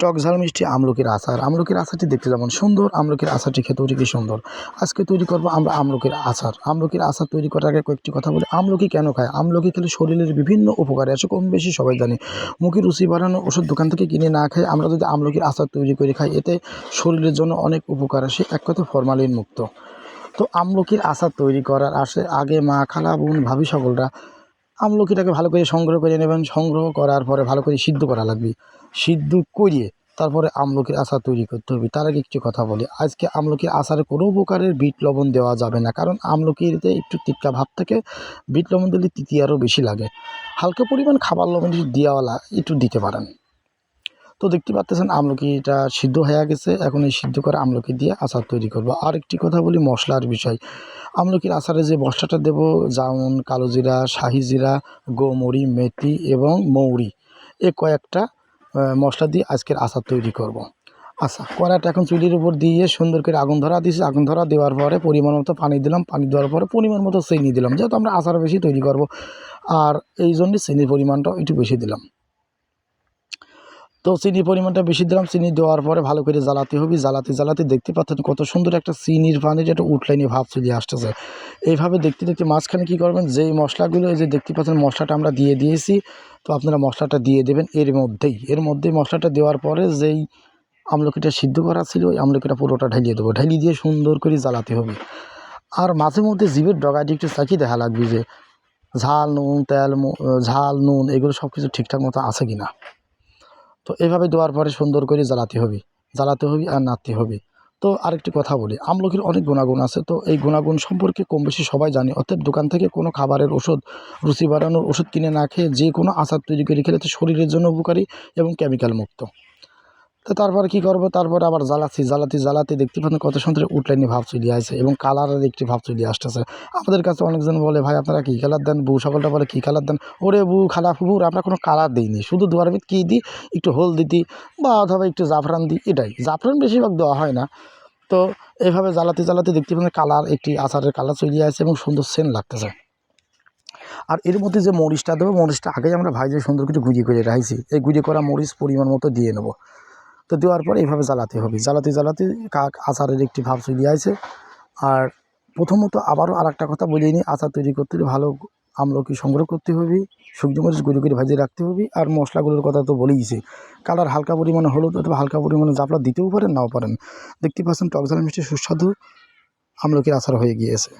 টক ঝাল, মিষ্টি, আমলকির আচার। আমলকির আচারটি দেখতে যেমন সুন্দর, আমলকির আচারটি খেতেও ঠিকই সুন্দর। আজকে তৈরি করব আমরা আমলকির আচার। আমলকির আচার তৈরি করার আগে কয়েকটি কথা বলি। আমলকি কেন খায়? আমলকি খেলে শরীরের বিভিন্ন উপকারে আছে কম বেশি সবাই জানে। মুখে রুচি বাড়ানো ওষুধ দোকান থেকে কিনে না খাই আমরা যদি আমলকির আচার তৈরি করে খাই, এতে শরীরের জন্য অনেক উপকার আসে। এক কথা ফরমালিন মুক্ত তো আমলকির আচার তৈরি করার আসে আগে মা, খালা, বোন, ভাবি, সকলরা আমলকিটাকে ভালো করে সংগ্রহ করে নেবেন, সংগ্রহ করার পরে ভালো করে সিদ্ধ করা লাগবে। সিদ্ধ করিয়ে তারপরে আমলকির আচার তৈরি করতে হবে। তার আগে একটু কথা বলি। আজকে আমলকির আচারে কোনো প্রকারের বিট লবণ দেওয়া যাবে না, কারণ আমলকিতে একটু তিক্কা ভাব থাকে, বিট লবণ দিলে তিতি আরও বেশি লাগে। হালকা পরিমাণ খাবার লবণ যদি একটু দিতে পারেন। তো দেখতে পাচ্ছেন আমলকিটা সিদ্ধ হয়ে গেছে। এখন এই সিদ্ধ করা আমলকি দিয়ে আচার তৈরি করব। আর একটি কথা বলি মশলার বিষয়। আমলকির আচারে যে মশলাটা দেব যেমন কালো জিরা, শাহি জিরা, গোমরি, মেথি এবং মৌরি, এ কয়েকটা মশলা দিয়ে আজকের আচার তৈরি করব। আচ্ছা কড়াটা এখন চুলির উপর দিয়ে সুন্দর করে আগুন ধরা দিয়েছি। আগুন ধরা দেওয়ার পরে পরিমাণ মতো পানি দিলাম। পানি দেওয়ার পরে পরিমাণ মতো চিনি দিলাম। যেহেতু আমরা আচার বেশি তৈরি করব, আর এই জন্যে চিনির পরিমাণটাও একটু বেশি দিলাম। তো চিনির পরিমাণটা বেশি দিলাম, চিনি দেওয়ার পরে ভালো করে জ্বালাতে হবে। জ্বালাতে জ্বালাতে দেখতে পাচ্ছেন কত সুন্দর একটা চিনির পানির একটা উঠলাইনি ভাব চলে আসতেছে। এইভাবে দেখতে দেখতে মাঝখানে কী করবেন, যেই মশলাগুলো, এই যে দেখতে পাচ্ছেন মশলাটা আমরা দিয়ে দিয়েছি, তো আপনারা মশলাটা দিয়ে দেবেন এর মধ্যেই। এর মধ্যেই মশলাটা দেওয়ার পরে যেই আমলকিটা সিদ্ধ করা ছিল, ওই আমলকিটা পুরোটা ঢালিয়ে দেবো। ঢালিয়ে দিয়ে সুন্দর করে জ্বালাতে হবে। আর মাঝে মধ্যে জিভের ডগাটি একটু চাকিয়ে দেখা লাগবে যে ঝাল, নুন, তেল ঝাল, নুন, এগুলো সব কিছু ঠিকঠাক মতো আছে কি না তো এভাবে দেওয়ার পরে সুন্দর করে জ্বালাতে হবে জ্বালাতে হবে আর নাড়তে হবে। তো আরেকটি কথা বলি, আমলকির অনেক গুণাগুণ আছে, তো এই গুণাগুণ সম্পর্কে কম বেশি সবাই জানে। অর্থাৎ দোকান থেকে কোনো খাবারের ওষুধ, রুচি বাড়ানোর ওষুধ কিনে না খেয়ে যে কোনো আচার তৈরি করে খেলে তো শরীরের জন্য উপকারী এবং কেমিক্যাল মুক্ত। তো তারপরে কী করব? তারপরে আবার জ্বালাচ্ছি, জ্বালাতে জ্বালাতে দেখতে পাচ্ছেন কত সুন্দর উঠলাইনি ভাব চলে আসছে এবং কালারের একটি ভাব চলে আসতেছে। আমাদের কাছে অনেকজন বলে, ভাই, আপনারা কী কালার দেন? বউ সকলটা বলে, কী কালার দেন? ওরে বউ, খালা ফুবুর আমরা কোনো কালার দিইনি। শুধু দুয়ার ভিত কী দিই? একটু হলদি দিই বা অথবা একটু জাফরান দিই, এটাই। জাফরান বেশিরভাগ দেওয়া হয় না। তো এইভাবে জ্বালাতে জ্বালাতে দেখতে পাচ্ছেন কালার একটি আচারের কালার চলে আসছে এবং সুন্দর সেন্ট লাগতেছে। আর এর মধ্যে যে মরিচটা দেবো, মরিচটা আগেই আমরা ভাইজে সুন্দর করে গুঁড়িয়ে করে রাখছি এই গুঁড়িয়ে করা মরিচ পরিমাণ মতো দিয়ে নেব। তো দেওয়ার পরে এইভাবে জ্বালাতে হবে। জ্বালাতে জ্বালাতে কাক আচারের একটি ভাব চলে আসছে আর প্রথমত আবারও আর একটা কথা বলিয়ে নিই, আচার তৈরি করতে হলে ভালো আমলকি সংগ্রহ করতে হবে, শুকনো মরিচ গুঁড়ি ভাজিয়ে রাখতে হবে আর মশলাগুলোর কথা তো বলেইছি কালার হালকা পরিমাণে হলুদ অথবা হালকা পরিমাণে জাফলা দিতেও পারেন, নাও পারেন। দেখতে পাচ্ছেন টক ঝাল মিষ্টি সুস্বাদু আমলকির আচার হয়ে গিয়েছে।